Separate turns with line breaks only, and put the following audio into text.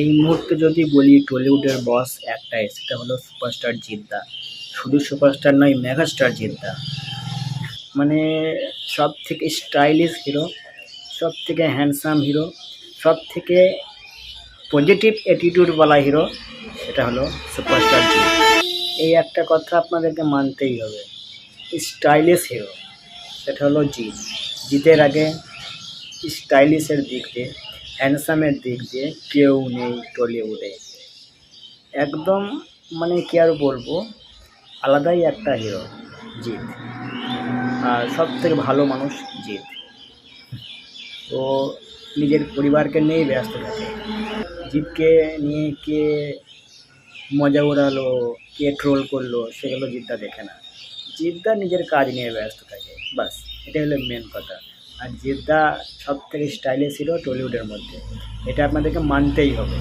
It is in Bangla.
এই মুহূর্তে যদি বলি, টলিউডের বস একটাই, সেটা হলো সুপারস্টার জিদ্দা। শুধু সুপারস্টার নয় মেগাস্টার জিদ্দা। মানে সব থেকে স্টাইলিশ হিরো সব থেকে হ্যান্ডসাম হিরো সব থেকে পজিটিভ অ্যাটিটিউডওয়ালা হিরো সেটা হলো সুপারস্টার জিৎ এই একটা কথা আপনাদেরকে মানতেই হবে। স্টাইলিশ হিরো সেটা হলো জিৎ। জিতের আগে স্টাইলিশের দিক দিয়ে হ্যান্ডসামের দিক দিয়ে কেউ নেই টলিউডে। একদম মানে কি আর বলব, আলাদাই একটা হিরো, জিৎ। আর সব থেকে ভালো মানুষ জিৎ। ও নিজের পরিবারকে নিয়েই ব্যস্ত থাকে। জিৎকে নিয়ে কে মজা উড়ালো, কে ট্রোল করল, সেগুলো জিদ্দা দেখে না। জিদ্দা নিজের কাজ নিয়ে ব্যস্ত থাকে, বাস। এটাই হলো মেন কথা। আর জেদ্দা সব থেকে স্টাইলে ছিল টলিউডের মধ্যে। এটা আপনাদেরকে মানতেই হবে।